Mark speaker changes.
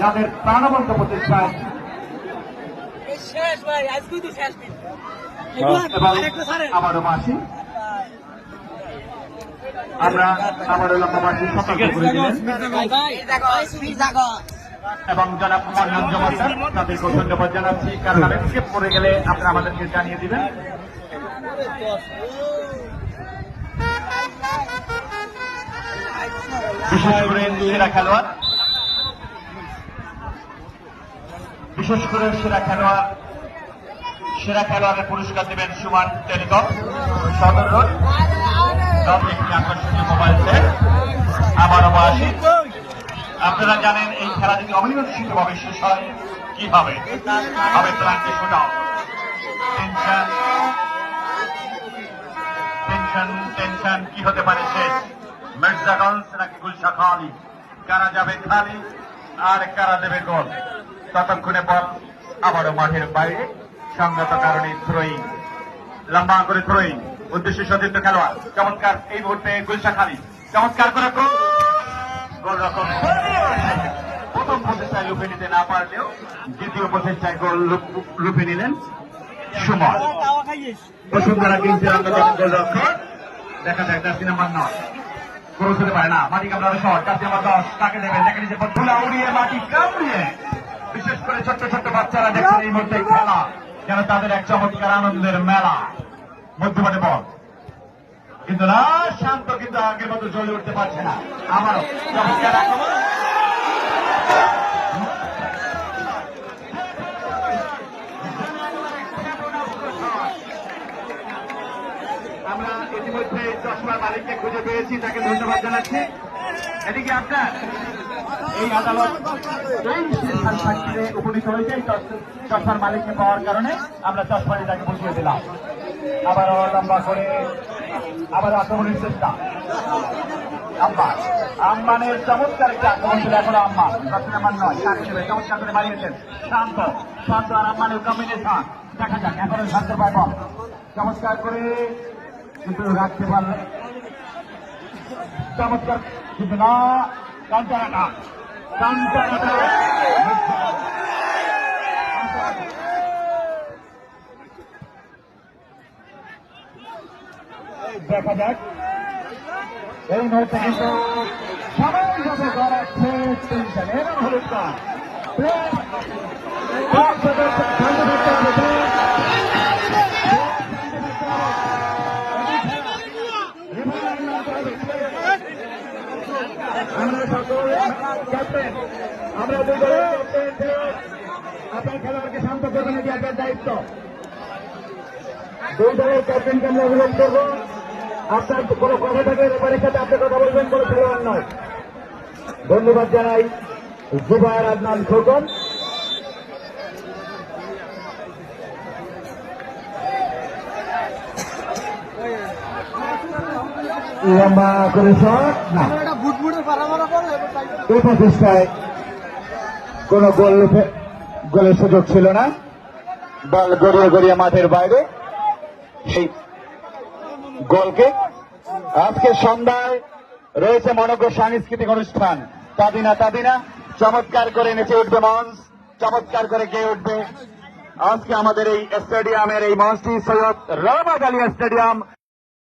Speaker 1: যাদের প্রাণবন্ত
Speaker 2: আরেকটা ছাড়েন।
Speaker 1: আমারও মাসি। আমরা আমারও লম্বা সতর্ক করে দিলেন। এবং যারা মন্ডল জমাদার তাদেরকে ধন্যবাদ জানাচ্ছি। কারণ আমি স্কেপ করে গেলে আপনারা আমাদেরকে জানিয়ে দিবেন। বিশেষ করে সেরা খেলোয়াড়। বিশেষ করে সেরা খেলোয়াড়, সেরা খেলোয়াড়ের পুরস্কার দেবেন সুমান টেলিকম, সদর রোড আকর্ষণীয় মোবাইল সেট আবারও আপনারা জানেন এই খেলা যদি অমীমাংসিত ভাবে শেষ হয় কি হবে হবে প্ল্যানটি শোনাও টেনশন টেনশন টেনশন কি হতে পারে শেষ? মির্জাগঞ্জ নাকি গুলশা খালি কারা যাবে খালি আর কারা দেবে গোল? ততক্ষণে বল আবারও মাঠের বাইরে সংগত কারণে থ্রোয়িং, লম্বা করে থ্রোয়িং, উদ্দেশ্য সতীর্থ খেলোয়াড়। চমৎকার এই মুহূর্তে গুলশা খালি। চমৎকার করে প্রথম প্রচেষ্টায় লুপে নিতে না পারলেও দ্বিতীয় প্রচেষ্টায় গোল লুপে নিলেন সুমন। বসুন্ধরা কিংসের দেখা যায় তার সিনেমার নয়। ক্রস হতে পারে না। মাটি কামড়ানো শট তার সিনেমার দশ, তাকে দেবেন। দেখে নিজে ধুলা উড়িয়ে মাটি কামড়িয়ে। বিশেষ করে ছোট্ট ছোট্ট বাচ্চারা দেখছেন এই মুহূর্তে খেলা, যেন তাদের এক চমৎকার আনন্দের মেলা। মধ্যমাঠে বল। কিন্তু না, শান্ত কিন্তু আগের মতো জ্বলে উঠতে পারছে না। চমৎকার আমরা ইতিমধ্যে চশমার মালিককে খুঁজে পেয়েছি, তাকে ধন্যবাদ জানাচ্ছি। এদিকে আপনার। এই আদালত সাক্ষীরে উপনীত হয়েছে চশমার মালিককে পাওয়ার কারণে আমরা চশমাটি তাকে বুঝিয়ে দিলাম। আবারও লম্বা করে, আবার আক্রমণের চেষ্টা। আম্মান চমৎকার একটা আক্রমণ ছিল এখনও আম্মান নাম্বার নয় চার চমৎকার করে বাড়িয়েছেন। শান্ত শান্ত আর আম্মানের কম্বিনেশন দেখা যাক, এখনও শান্ত পায় বল চমৎকার করে কিন্তু রাখতে পারলেন চমৎকার কিন্তু না কাঞ্চারাটা কাঞ্চারাটা দেখা যাক। এই মুহূর্তে কিন্তু হলুদ কার্ড আমরা সকল ক্যাপ্টেন আমরা দুই ক্যাপ্টেন আপনার খেলোয়াড়কে শান্ত করবেন এটি আপনার দায়িত্ব? দুই দলের ক্যাপ্টেনকে আমরা অনুরোধ করব, আপনার কোনো কথা থাকে রেফারির সাথে আপনি কথা বলবেন, কোনো খেলোয়াড় নয়। ধন্যবাদ জানাই জুবায়ের আদনান খোকন। লম্বা করে না। এই প্রচেষ্টায় কোন গোল গোলের সুযোগ ছিল না। বল গড়িয়ে গড়িয়ে মাঠের বাইরে। সেই গোলকে আজকে সন্ধ্যায় রয়েছে মনজ্ঞ সাংস্কৃতিক অনুষ্ঠান। তাদিনা তাদিনা চমৎকার করে নেচে উঠবে মঞ্চ, চমৎকার করে গেয়ে উঠবে। আজকে আমাদের এই স্টেডিয়ামের এই মঞ্চটি সৈয়দ রহমত আলী স্টেডিয়াম।